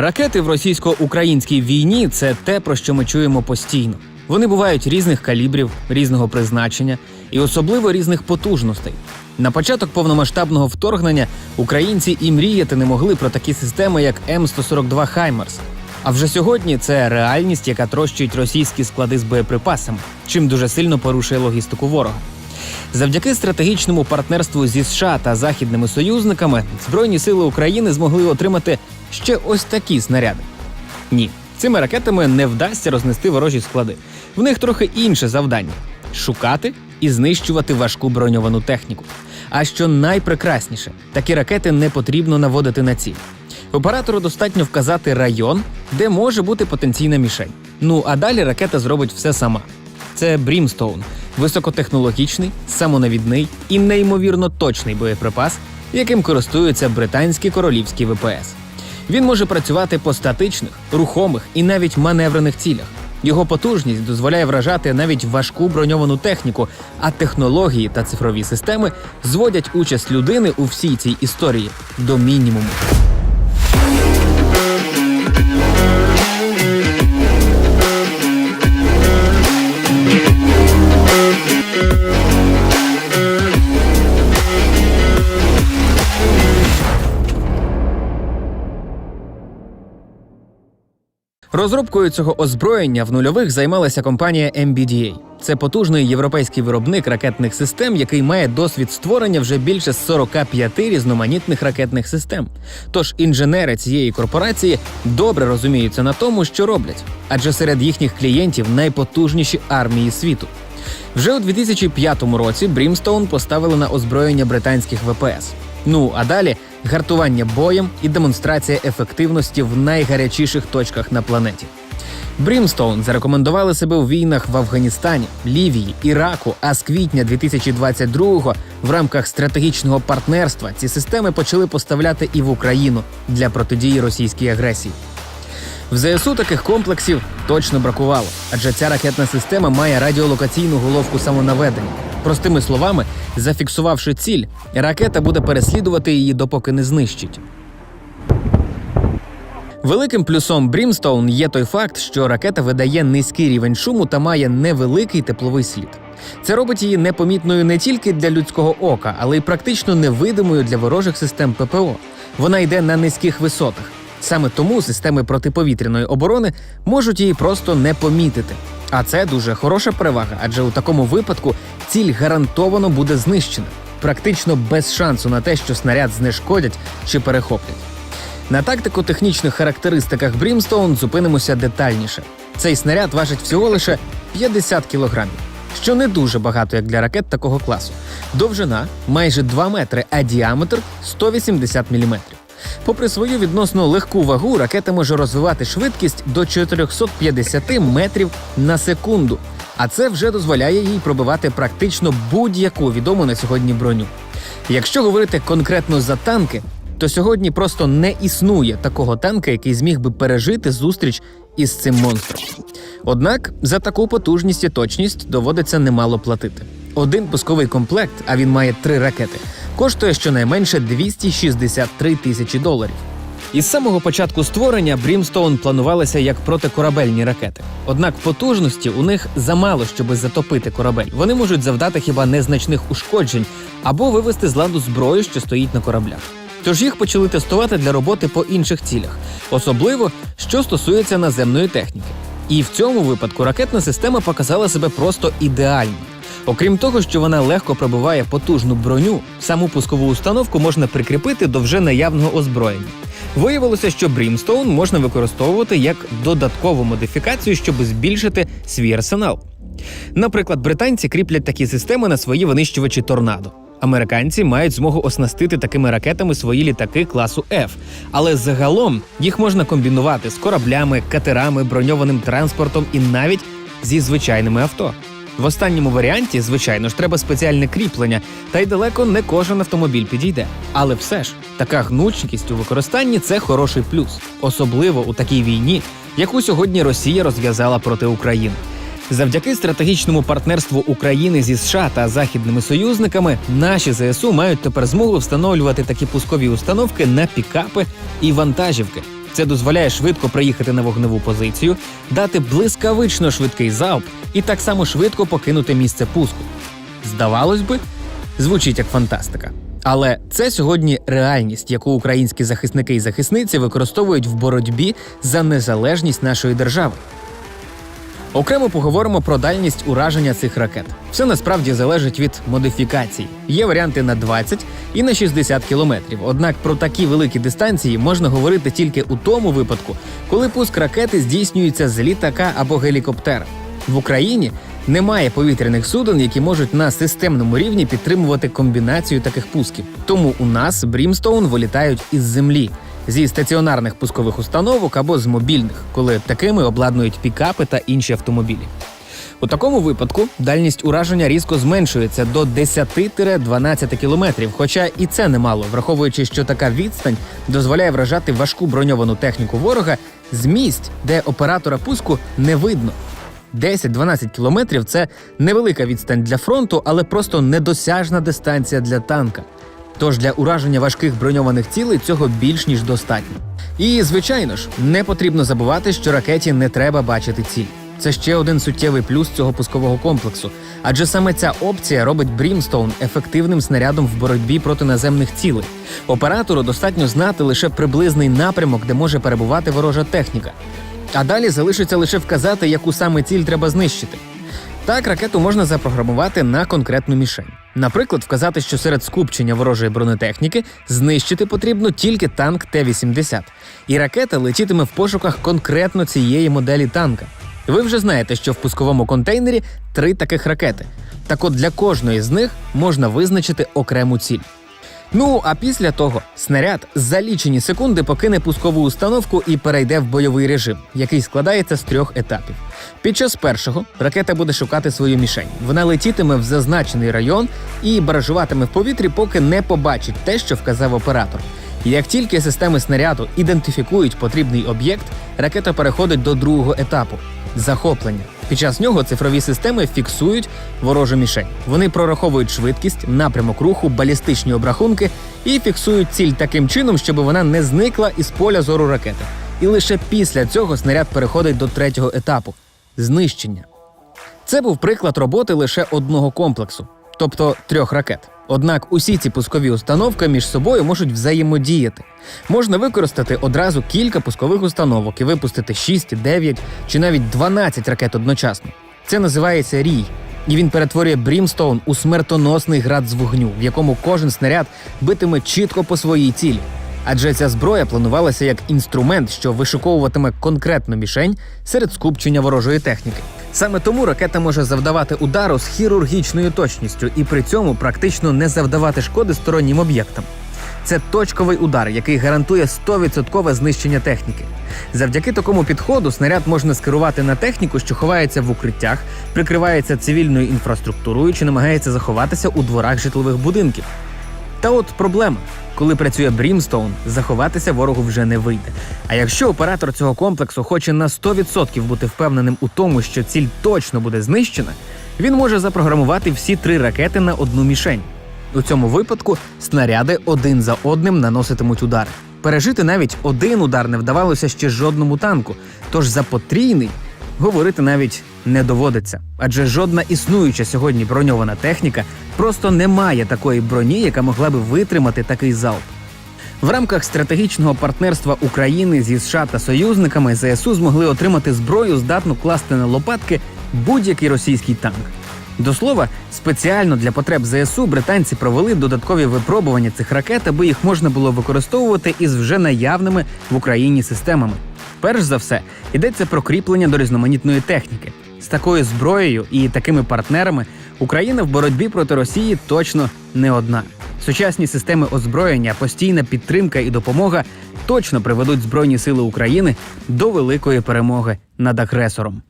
Ракети в російсько-українській війні це те, про що ми чуємо постійно. Вони бувають різних калібрів, різного призначення і особливо різних потужностей. На початок повномасштабного вторгнення українці і мріяти не могли про такі системи, як М142 Хаймерс. А вже сьогодні це реальність, яка трощить російські склади з боєприпасами, чим дуже сильно порушує логістику ворога. Завдяки стратегічному партнерству зі США та західними союзниками Збройні сили України змогли отримати ще ось такі снаряди. Ні, цими ракетами не вдасться рознести ворожі склади. В них трохи інше завдання шукати і знищувати важку броньовану техніку. А що найпрекрасніше, такі ракети не потрібно наводити на ціль. Оператору достатньо вказати район, де може бути потенційна мішень. Ну а далі ракета зробить все сама. Це Брімстоун високотехнологічний, самонавідний і неймовірно точний боєприпас, яким користуються британські королівські ВПС. Він може працювати по статичних, рухомих і навіть маневрених цілях. Його потужність дозволяє вражати навіть важку броньовану техніку, а технології та цифрові системи зводять участь людини у всій цій історії до мінімуму. Розробкою цього озброєння в нульових займалася компанія MBDA. Це потужний європейський виробник ракетних систем, який має досвід створення вже більше 45 різноманітних ракетних систем. Тож інженери цієї корпорації добре розуміються на тому, що роблять, адже серед їхніх клієнтів найпотужніші армії світу. Вже у 2005 році Брімстоун поставили на озброєння британських ВПС. Ну а далі гартування боєм і демонстрація ефективності в найгарячіших точках на планеті. Брімстоун зарекомендували себе у війнах в Афганістані, Лівії, Іраку. А з квітня 2022-го в рамках стратегічного партнерства ці системи почали поставляти і в Україну для протидії російській агресії. В ЗСУ таких комплексів точно бракувало, адже ця ракетна система має радіолокаційну головку самонаведення. Простими словами, зафіксувавши ціль, ракета буде переслідувати її, допоки не знищить. Великим плюсом Брімстоун є той факт, що ракета видає низький рівень шуму та має невеликий тепловий слід. Це робить її непомітною не тільки для людського ока, але й практично невидимою для ворожих систем ППО. Вона йде на низьких висотах. Саме тому системи протиповітряної оборони можуть її просто не помітити. А це дуже хороша перевага, адже у такому випадку ціль гарантовано буде знищена, практично без шансу на те, що снаряд знешкодять чи перехоплять. На тактико-технічних характеристиках Брімстоун зупинимося детальніше. Цей снаряд важить всього лише 50 кілограмів, що не дуже багато як для ракет такого класу. Довжина майже 2 метри, а діаметр 180 міліметрів. Попри свою відносно легку вагу, ракета може розвивати швидкість до 450 метрів на секунду. А це вже дозволяє їй пробивати практично будь-яку відому на сьогодні броню. Якщо говорити конкретно за танки, то сьогодні просто не існує такого танка, який зміг би пережити зустріч із цим монстром. Однак за таку потужність і точність доводиться немало платити. Один пусковий комплект, а він має три ракети, коштує щонайменше 263 тисячі доларів. Із самого початку створення Брімстоун планувалися як протикорабельні ракети. Однак потужності у них замало, щоби затопити корабель. Вони можуть завдати хіба незначних ушкоджень або вивести з ладу зброю, що стоїть на кораблях. Тож їх почали тестувати для роботи по інших цілях, особливо що стосується наземної техніки. І в цьому випадку ракетна система показала себе просто ідеально. Окрім того, що вона легко пробиває потужну броню, саму пускову установку можна прикріпити до вже наявного озброєння. Виявилося, що Брімстоун можна використовувати як додаткову модифікацію, щоб збільшити свій арсенал. Наприклад, британці кріплять такі системи на свої винищувачі торнадо. Американці мають змогу оснастити такими ракетами свої літаки класу F, але загалом їх можна комбінувати з кораблями, катерами, броньованим транспортом і навіть зі звичайними авто. В останньому варіанті, звичайно ж, треба спеціальне кріплення, та й далеко не кожен автомобіль підійде. Але все ж така гнучкість у використанні це хороший плюс, особливо у такій війні, яку сьогодні Росія розв'язала проти України. Завдяки стратегічному партнерству України зі США та західними союзниками наші ЗСУ мають тепер змогу встановлювати такі пускові установки на пікапи і вантажівки. Це дозволяє швидко приїхати на вогневу позицію, дати блискавично швидкий залп і так само швидко покинути місце пуску. Здавалось би, звучить як фантастика. Але це сьогодні реальність, яку українські захисники і захисниці використовують в боротьбі за незалежність нашої держави. Окремо поговоримо про дальність ураження цих ракет. Все насправді залежить від модифікацій. Є варіанти на 20 і на 60 кілометрів. Однак про такі великі дистанції можна говорити тільки у тому випадку, коли пуск ракети здійснюється з літака або гелікоптера. В Україні немає повітряних суден, які можуть на системному рівні підтримувати комбінацію таких пусків. Тому у нас Брімстоун вилітають із землі зі стаціонарних пускових установок або з мобільних, коли такими обладнують пікапи та інші автомобілі. У такому випадку дальність ураження різко зменшується до 10-12 кілометрів, хоча і це немало, враховуючи, що така відстань дозволяє вражати важку броньовану техніку ворога з місць, де оператора пуску не видно. 10-12 кілометрів це невелика відстань для фронту, але просто недосяжна дистанція для танка. Тож для ураження важких броньованих цілей цього більш ніж достатньо. І, звичайно ж, не потрібно забувати, що ракеті не треба бачити ціль. Це ще один суттєвий плюс цього пускового комплексу, адже саме ця опція робить Брімстоун ефективним снарядом в боротьбі проти наземних цілей. Оператору достатньо знати лише приблизний напрямок, де може перебувати ворожа техніка. А далі залишиться лише вказати, яку саме ціль треба знищити. Так, ракету можна запрограмувати на конкретну мішень. Наприклад, вказати, що серед скупчення ворожої бронетехніки знищити потрібно тільки танк Т-80, і ракета летітиме в пошуках конкретно цієї моделі танка. Ви вже знаєте, що в пусковому контейнері три таких ракети. Так от для кожної з них можна визначити окрему ціль. Ну а після того снаряд за лічені секунди покине пускову установку і перейде в бойовий режим, який складається з трьох етапів. Під час першого ракета буде шукати свою мішень. Вона летітиме в зазначений район і баражуватиме в повітрі, поки не побачить те, що вказав оператор. Як тільки системи снаряду ідентифікують потрібний об'єкт, ракета переходить до другого етапу захоплення. Під час нього цифрові системи фіксують ворожу мішень. Вони прораховують швидкість, напрямок руху, балістичні обрахунки і фіксують ціль таким чином, щоб вона не зникла із поля зору ракети. І лише після цього снаряд переходить до третього етапу знищення. Це був приклад роботи лише одного комплексу, тобто трьох ракет. Однак усі ці пускові установки між собою можуть взаємодіяти. Можна використати одразу кілька пускових установок і випустити 6, 9 чи навіть 12 ракет одночасно. Це називається рій, і він перетворює Брімстоун у смертоносний град з вогню, в якому кожен снаряд битиме чітко по своїй цілі. Адже ця зброя планувалася як інструмент, що вишуковуватиме конкретну мішень серед скупчення ворожої техніки. Саме тому ракета може завдавати удару з хірургічною точністю і при цьому практично не завдавати шкоди стороннім об'єктам. Це точковий удар, який гарантує 100% знищення техніки. Завдяки такому підходу снаряд можна скерувати на техніку, що ховається в укриттях, прикривається цивільною інфраструктурою чи намагається заховатися у дворах житлових будинків. Та от проблема. Коли працює Брімстоун, заховатися ворогу вже не вийде. А якщо оператор цього комплексу хоче на 100% бути впевненим у тому, що ціль точно буде знищена, він може запрограмувати всі три ракети на одну мішень. У цьому випадку снаряди один за одним наноситимуть удари. Пережити навіть один удар не вдавалося ще жодному танку, тож за потрійний говорити навіть не доводиться. Адже жодна існуюча сьогодні броньована техніка просто не має такої броні, яка могла би витримати такий залп. В рамках стратегічного партнерства України зі США та союзниками ЗСУ змогли отримати зброю, здатну класти на лопатки будь-який російський танк. До слова, спеціально для потреб ЗСУ британці провели додаткові випробування цих ракет, аби їх можна було використовувати із вже наявними в Україні системами. Перш за все, йдеться про кріплення до різноманітної техніки. З такою зброєю і такими партнерами Україна в боротьбі проти Росії точно не одна. Сучасні системи озброєння, постійна підтримка і допомога точно приведуть Збройні сили України до великої перемоги над агресором.